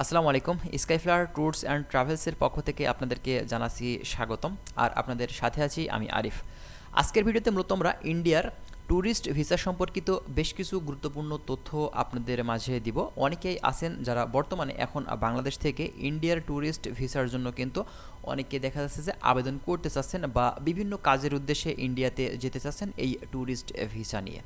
আসসালামু আলাইকুম স্কাইফ্লার tours and ট্রাভেলসের পক্ষ থেকে আপনাদেরকে জানাচ্ছি স্বাগতম। আর আপনাদের সাথে আছি আমি আরিফ। আজকের ভিডিওতে মূলত আমরা ইন্ডিয়ার ট্যুরিস্ট ভিসা সম্পর্কিত বেশ কিছু গুরুত্বপূর্ণ তথ্য আপনাদের মাঝে দিব। অনেকেই আছেন যারা বর্তমানে এখন বাংলাদেশ থেকে ইন্ডিয়ার ট্যুরিস্ট ভিসার জন্য কিন্তু অনেকে দেখা যাচ্ছে যে আবেদন করতে চাচ্ছেন বা বিভিন্ন কাজের উদ্দেশ্যে ইন্ডিয়াতে যেতে চাচ্ছেন এই ট্যুরিস্ট ভিসা নিয়ে।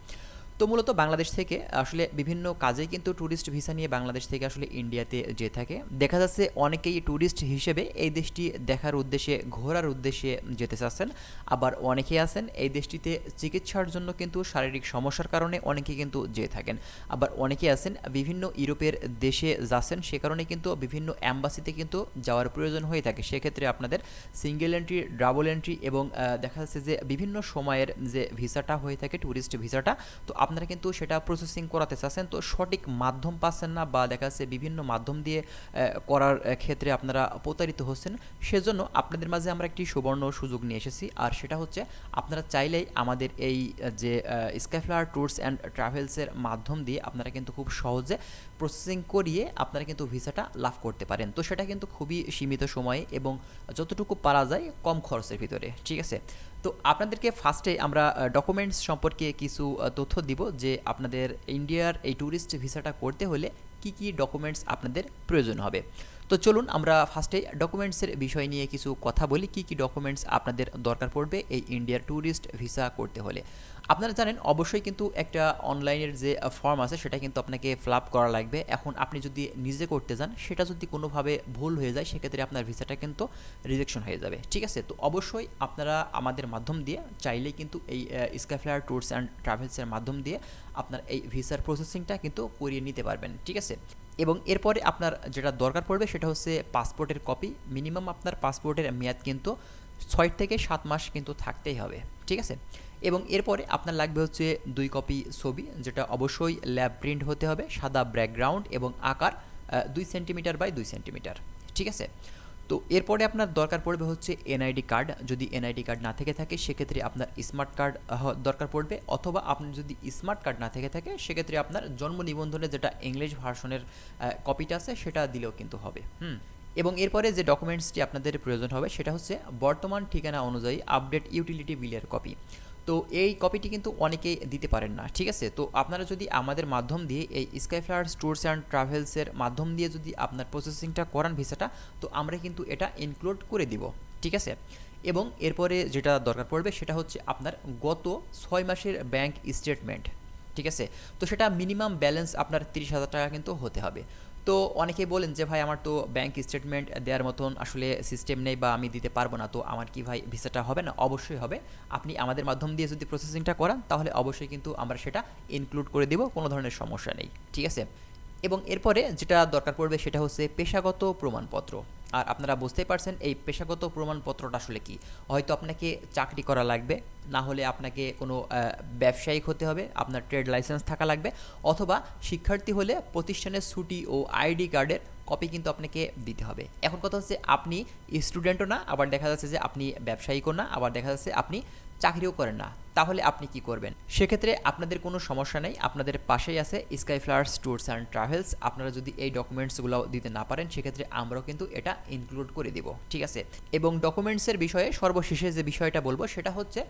তো মূলত বাংলাদেশ থেকে আসলে বিভিন্ন কাজে কিন্তু ট্যুরিস্ট ভিসা নিয়ে বাংলাদেশ থেকে আসলে ইন্ডিয়াতে যেয়ে থাকে। দেখা যাচ্ছে অনেকেই ট্যুরিস্ট হিসেবে এই দেশটি দেখার উদ্দেশ্যে, ঘোরার উদ্দেশ্যে যেতে চাচ্ছেন। আবার অনেকেই আছেন এই দেশটিতে চিকিৎসার জন্য কিন্তু শারীরিক সমস্যার কারণে অনেকে কিন্তু যেয়ে থাকেন। আবার অনেকে আছেন বিভিন্ন ইউরোপের দেশে যাচ্ছেন, সে কারণে কিন্তু বিভিন্ন অ্যাম্বাসিতে কিন্তু যাওয়ার প্রয়োজন হয়ে থাকে। সেক্ষেত্রে আপনাদের সিঙ্গেল এন্ট্রি ডাবল এন্ট্রি এবং দেখা যাচ্ছে যে বিভিন্ন সময়ের যে ভিসাটা হয়ে থাকে ট্যুরিস্ট ভিসাটা তো আপনারা কিন্তু সেটা প্রসেসিং করাতে চাচ্ছেন। তো সঠিক মাধ্যম পাচ্ছেন না বা দেখা যাচ্ছে বিভিন্ন মাধ্যম দিয়ে করার ক্ষেত্রে আপনারা প্রতারিত হচ্ছেন, সেজন্য আপনাদের মাঝে আমরা একটি সুবর্ণ সুযোগ নিয়ে এসেছি। আর সেটা হচ্ছে, আপনারা চাইলেই আমাদের এই, যে স্কাইফ্লার ট্যুরস অ্যান্ড ট্রাভেলসের মাধ্যম দিয়ে আপনারা কিন্তু খুব সহজে প্রসেসিং করিয়ে আপনারা কিন্তু ভিসাটা লাভ করতে পারেন। তো সেটা কিন্তু খুবই সীমিত সময়ে এবং যতটুকু পারা যায় কম খরচের ভিতরে, ঠিক আছে? তো আপনাদেরকে ফার্স্টে আমরা ডকুমেন্টস সম্পর্কে কিছু তথ্য দিব যে আপনাদের ইন্ডিয়ার এই ট্যুরিস্ট ভিসাটা করতে হলে কি কি ডকুমেন্টস আপনাদের প্রয়োজন হবে। তো চলুন আমরা ফার্স্টে ডকুমেন্টসের বিষয় নিয়ে কিছু কথা বলি, কি কি ডকুমেন্টস আপনাদের দরকার পড়বে এই ইন্ডিয়ার ট্যুরিস্ট ভিসা করতে হলে। আপনারা জানেন, অবশ্যই কিন্তু একটা অনলাইনের যে ফর্ম আছে, সেটা কিন্তু আপনাকে ফিল করা লাগবে। এখন আপনি যদি নিজে করতে যান, সেটা যদি কোনোভাবে ভুল হয়ে যায়, সেক্ষেত্রে আপনার ভিসাটা কিন্তু রিজেকশন হয়ে যাবে। ঠিক আছে? তো অবশ্যই আপনারা আমাদের মাধ্যম দিয়ে চাইলেই কিন্তু এই স্কাইফ্লায়ার ট্যুরস অ্যান্ড ট্রাভেলসের মাধ্যম দিয়ে আপনার এই ভিসার প্রসেসিংটা কিন্তু করিয়ে নিতে পারবেন। ঠিক আছে? এবং এরপরে আপনার যেটা দরকার পড়বে সেটা হচ্ছে পাসপোর্টের কপি। মিনিমাম আপনার পাসপোর্টের মেয়াদ কিন্তু ছয় থেকে সাত মাস কিন্তু থাকতেই হবে, ঠিক আছে? এবং এরপরে আপনার লাগবে হচ্ছে দুই কপি ছবি, যেটা অবশ্যই ল্যাব প্রিন্ট হতে হবে, সাদা ব্যাকগ্রাউন্ড এবং আকার দুই সেন্টিমিটার বাই দুই সেন্টিমিটার, ঠিক আছে? তো এরপরে আপনার দরকার পড়বে হচ্ছে এনআইডি কার্ড। যদি এনআইডি কার্ড না থেকে থাকে, সেক্ষেত্রে আপনার স্মার্ট কার্ড দরকার পড়বে। অথবা আপনার যদি স্মার্ট কার্ড না থেকে থাকে, সেক্ষেত্রে আপনার জন্ম নিবন্ধনের যেটা ইংলিশ ভার্সনের কপিটা আছে, সেটা দিলেও কিন্তু হবে। হুম। এবং এরপরে যে ডকুমেন্টসটি আপনাদের প্রয়োজন হবে, সেটা হচ্ছে বর্তমান ঠিকানা অনুযায়ী আপডেট ইউটিলিটি বিলের কপি তো এই কপিটি কিন্তু অনেকেই দিতে পারেন না, ঠিক আছে? তো আপনারা যদি আমাদের মাধ্যম দিয়ে এই স্কাইফ্লায়ার্স ট্যুরস অ্যান্ড ট্রাভেলসের মাধ্যম দিয়ে যদি আপনার প্রসেসিংটা করান ভিসাটা, তো আমরা কিন্তু এটা ইনক্লুড করে দিব, ঠিক আছে? এবং এরপরে যেটা দরকার পড়বে সেটা হচ্ছে আপনার গত ছয় মাসের ব্যাংক স্টেটমেন্ট ঠিক আছে? তো সেটা মিনিমাম ব্যালেন্স আপনার তিরিশ হাজার টাকা কিন্তু হতে হবে। তো অনেকে বলেন যে, ভাই, আমার তো ব্যাংক স্টেটমেন্ট দেওয়ার মতন আসলে সিস্টেম নেই বা আমি দিতে পারব না। তো আমার কি ভাই ভিসাটা হবে না? অবশ্যই হবে। আপনি আমাদের মাধ্যম দিয়ে যদি প্রসেসিংটা করান, তাহলে অবশ্যই কিন্তু আমরা সেটা ইনক্লুড করে দেব, কোনো ধরনের সমস্যা নেই। ঠিক আছে? এবং এরপরে যেটা দরকার পড়বে, সেটা হচ্ছে পেশাগত প্রমাণপত্র। আর আপনারা বুঝতেই পারছেন এই পেশাগত প্রমাণপত্রটা আসলে কি। হয়তো আপনাকে চাকরি করা লাগবে, না হলে আপনাকে কোনো ব্যবসায়িক হতে হবে, আপনার ট্রেড লাইসেন্স থাকা লাগবে, অথবা শিক্ষার্থী হলে প্রতিষ্ঠানের ছুটি ও আইডি কার্ডের কপি কিন্তু আপনাকে দিতে হবে। এখন কথা হচ্ছে আপনি স্টুডেন্টও না, আবার দেখা যাচ্ছে যে আপনি ব্যবসায়িকও না, আবার দেখা যাচ্ছে আপনি চাকরিও করেন না, তাহলে আপনি কি করবেন? সেক্ষেত্রে আপনাদের কোনো সমস্যা নেই, আপনাদের পাশেই আছে sky flowers tours and travels আপনারা যদি এই ডকুমেন্টসগুলো দিতে না পারেন, সেক্ষেত্রে আমরাও কিন্তু এটা ইনক্লুড করে দিব, ঠিক আছে? এবং ডকুমেন্টসের বিষয়ে সর্বশেষে যে বিষয়টা বলব, সেটা হচ্ছে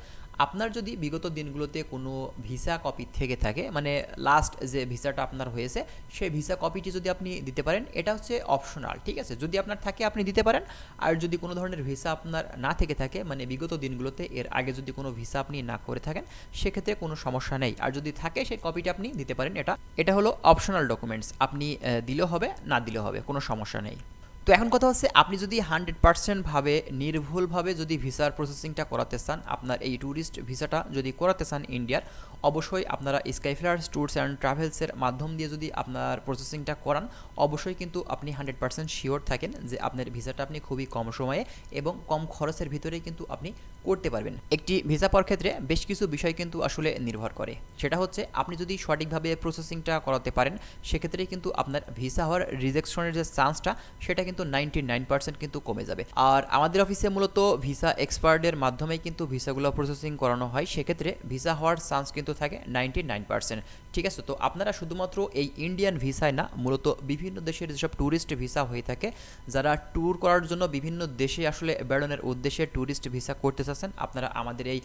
আপনার যদি বিগত দিনগুলোতে কোনো ভিসা কপি থেকে থাকে মানে লাস্ট যে ভিসাটা আপনার হয়েছে, সেই ভিসা কপিটি যদি আপনি দিতে পারেন, এটা হচ্ছে অপশনাল ঠিক আছে? যদি আপনার থাকে, আপনি দিতে পারেন। আর যদি কোনো ধরনের ভিসা আপনার না থেকে থাকে মানে বিগত দিনগুলোতে, এর আগে যদি কোনো ভিসা আপনি না করে থাকেন, সেক্ষেত্রে কোনো সমস্যা নেই। আর যদি থাকে, সেই কপিটা আপনি দিতে পারেন। এটা এটা হলো অপশনাল ডকুমেন্টস আপনি দিলেও হবে, না দিলেও হবে, কোনো সমস্যা নেই। তো এখন কথা হচ্ছে, আপনি যদি হান্ড্রেড পার্সেন্টভাবে নির্ভুলভাবে যদি ভিসার প্রসেসিংটা করাতে চান, আপনার এই ট্যুরিস্ট ভিসাটা যদি করাতে চান ইন্ডিয়ার অবশ্যই আপনারা স্কাইফ্লায়ার্স ট্যুরস অ্যান্ড ট্রাভেলসের মাধ্যম দিয়ে যদি আপনার প্রসেসিংটা করান, অবশ্যই কিন্তু আপনি হান্ড্রেড পার্সেন্ট শিওর থাকেন যে আপনার ভিসাটা আপনি খুবই কম সময়ে এবং কম খরচের ভিতরেই কিন্তু আপনি করতে পারবেন। একটি ভিসা পাওয়ার ক্ষেত্রে বেশ কিছু বিষয় কিন্তু আসলে নির্ভর করে। সেটা হচ্ছে, আপনি যদি সঠিকভাবে প্রসেসিংটা করাতে পারেন সেক্ষেত্রে কিন্তু আপনার ভিসা হওয়ার রিজেকশনের যে চান্সটা সেটা কিন্তু কিন্তু নাইনটি নাইন পার্সেন্ট কিন্তু কমে যাবে। আর আমাদের অফিসে মূলত ভিসা এক্সপায়ার্ডের মাধ্যমেই কিন্তু ভিসাগুলো প্রসেসিং করানো হয়। সেক্ষেত্রে ভিসা হওয়ার চান্স কিন্তু থাকে নাইনটি নাইন পার্সেন্ট। ঠিক আছে? তো আপনারা শুধুমাত্র এই ইন্ডিয়ান ভিসায় না, মূলত বিভিন্ন দেশের যেসব ট্যুরিস্ট ভিসা হয়ে থাকে, যারা ট্যুর করার জন্য বিভিন্ন দেশে আসলে বেড়ানোর উদ্দেশ্যে ট্যুরিস্ট ভিসা করতে চাচ্ছেন, আপনারা আমাদের এই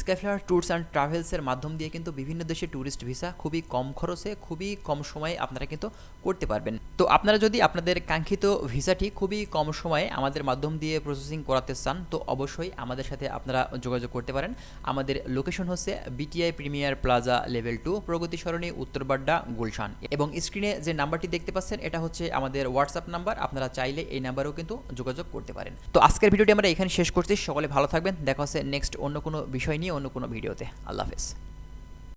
স্কাইফ্লাওয়ার ট্যুরস অ্যান্ড ট্রাভেলসের মাধ্যম দিয়ে কিন্তু বিভিন্ন দেশে ট্যুরিস্ট ভিসা খুবই কম খরচে, খুবই কম সময়ে আপনারা কিন্তু করতে পারবেন। তো আপনারা যদি আপনাদের কাঙ্ক্ষিত ভিসাটি খুবই কম সময়ে আমাদের মাধ্যম দিয়ে প্রসেসিং করাতে চান, তো অবশ্যই আমাদের সাথে আপনারা যোগাযোগ করতে পারেন। আমাদের লোকেশন হচ্ছে BTI premier plaza level two Pragati Sarani Uttarbadda Gulshan. এবং স্ক্রিনে যে নাম্বারটি দেখতে পাচ্ছেন, এটা হচ্ছে আমাদের হোয়াটসঅ্যাপ নাম্বার আপনারা চাইলে এই নাম্বারেও কিন্তু যোগাযোগ করতে পারেন। তো আজকের ভিডিওটি আমরা এখানে শেষ করছি, সকলে ভালো থাকবেন, দেখা হচ্ছে নেক্সট অন্য কোনো বিষয় নিয়ে, অন্য কোনো ভিডিওতে। আল্লাহ হাফেজ।